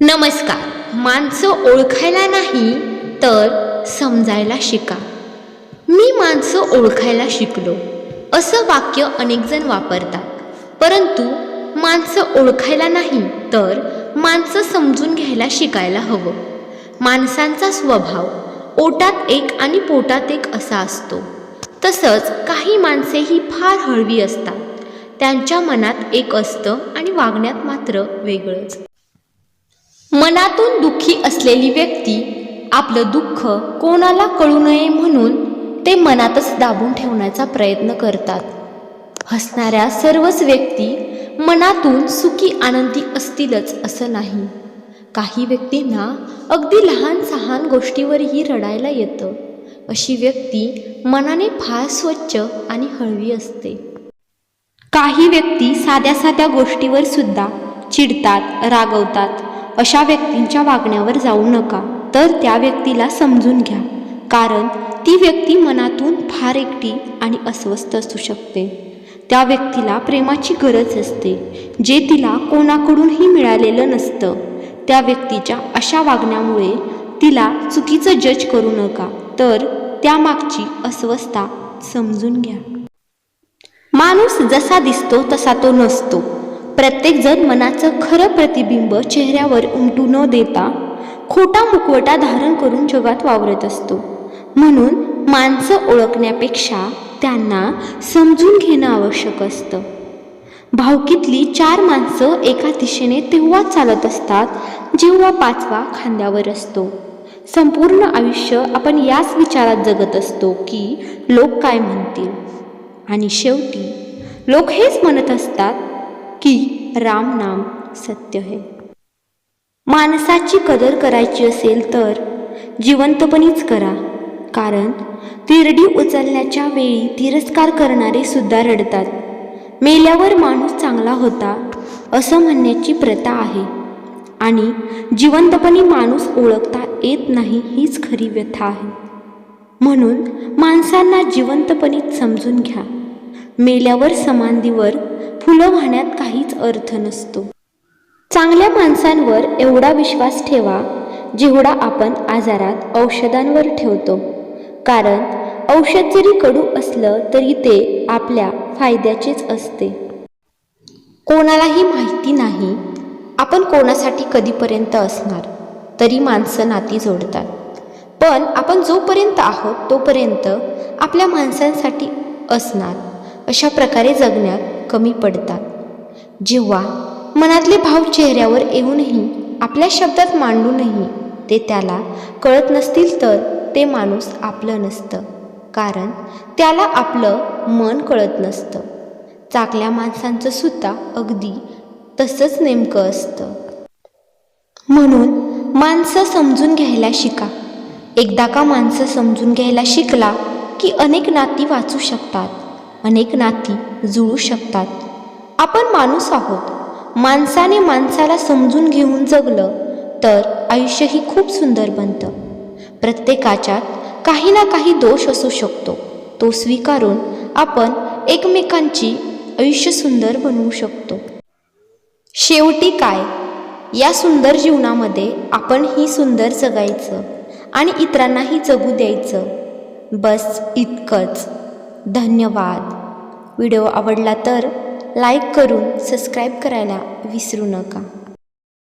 नमस्कार. माणसं ओळखायला नाही तर समजायला शिका. मी माणसं ओळखायला शिकलो. असं वाक्य अनेकजण वापरतात. परंतु माणसं ओळखायला नाही तर माणसं समजून घ्यायला शिकायला हवं. माणसांचा स्वभाव ओटात एक आणि पोटात एक असा असतो. तसंच काही माणसे ही फार हळवी असतात. त्यांच्या मनात एक असतं आणि वागण्यात मात्र वेगळंच. मनातून दुःखी असलेली व्यक्ती आपलं दुःख कोणाला कळू नये म्हणून ते मनातच दाबून ठेवण्याचा प्रयत्न करतात. हसणाऱ्या सर्वच व्यक्ती मनातून सुखी आनंदी असतीलच असं नाही. काही व्यक्तींना अगदी लहान सहान गोष्टीवरही रडायला येतं. अशी व्यक्ती मनाने फार स्वच्छ आणि हळवी असते. काही व्यक्ती साध्या साध्या गोष्टीवर सुद्धा चिडतात रागवतात अशा व्यक्तींच्या वागण्यावर जाऊ नका. तर त्या व्यक्तीला समजून घ्या. कारण ती व्यक्ती मनातून फार एकटी आणि अस्वस्थ असू शकते. त्या व्यक्तीला प्रेमाची गरज असते जे तिला कोणाकडूनही मिळालेलं नसतं. त्या व्यक्तीच्या अशा वागण्यामुळे तिला चुकीचं जज करू नका. तर त्यामागची अस्वस्थता समजून घ्या. माणूस जसा दिसतो तसा तो नसतो. प्रत्येकजण मनाचं खरं प्रतिबिंब चेहऱ्यावर उमटू न देता खोटा मुखवटा धारण करून जगात वावरत असतो. म्हणून माणसं ओळखण्यापेक्षा त्यांना समजून घेणं आवश्यक असतं. भावकीतली चार माणसं एका दिशेने तेव्हा चालत असतात जेव्हा पाचवा खांद्यावर असतो. संपूर्ण आयुष्य आपण याच विचारात जगत असतो की लोक काय म्हणतील? आणि शेवटी लोक हेच म्हणत असतात की राम नाम सत्य है. माणसाची कदर करायची असेल तर जिवंतपणीच करा. कारण तिरडी उचलण्याच्या वेळी तिरस्कार करणारे सुद्धा रडतात. मेल्यावर माणूस चांगला होता असं म्हणण्याची प्रथा आहे. आणि जिवंतपणी माणूस ओळखता येत नाही हीच खरी व्यथा आहे. म्हणून माणसांना जिवंतपणीच समजून घ्या. मेल्यावर समाधीवर फुलं वाहण्यात काहीच अर्थ नसतो. चांगल्या माणसांवर एवढा विश्वास ठेवा जेवढा आपण आजारात औषधांवर ठेवतो. कारण औषध जरी कडू असलं तरी ते आपल्या फायद्याचेच असते. कोणालाही माहिती नाही आपण कोणासाठी कधीपर्यंत असणार तरी माणसं नाती जोडतात. पण आपण जोपर्यंत आहोत तोपर्यंत आपल्या माणसांसाठी असणार अशा प्रकारे जगण्यात कमी पडतात. जेव्हा मनातले भाव चेहऱ्यावर येऊनही आपल्या शब्दात मांडूनही ते त्याला कळत नसतील तर ते माणूस आपलं नसतं. कारण त्याला आपलं मन कळत नसतं. चाकल्या माणसांचं सुद्धा अगदी तसंच नेमकं असतं. म्हणून माणसं समजून घ्यायला शिका. एकदा का माणसं समजून घ्यायला शिकला की अनेक नाती वाचू शकतात. अनेक नाती जुळू शकतात. आपण माणूस आहोत. माणसाने माणसाला समजून घेऊन जगलं तर आयुष्यही खूप सुंदर बनतं. प्रत्येकाच्यात काही ना काही दोष असू शकतो. तो स्वीकारून आपण एकमेकांची आयुष्य सुंदर बनवू शकतो. शेवटी काय? या सुंदर जीवनामध्ये आपण ही सुंदर जगायचं आणि इतरांनाही जगू द्यायचं. बस इतकंच. धन्यवाद. व्हिडिओ आवडला तर लाईक करून सबस्क्राईब करायला विसरू नका.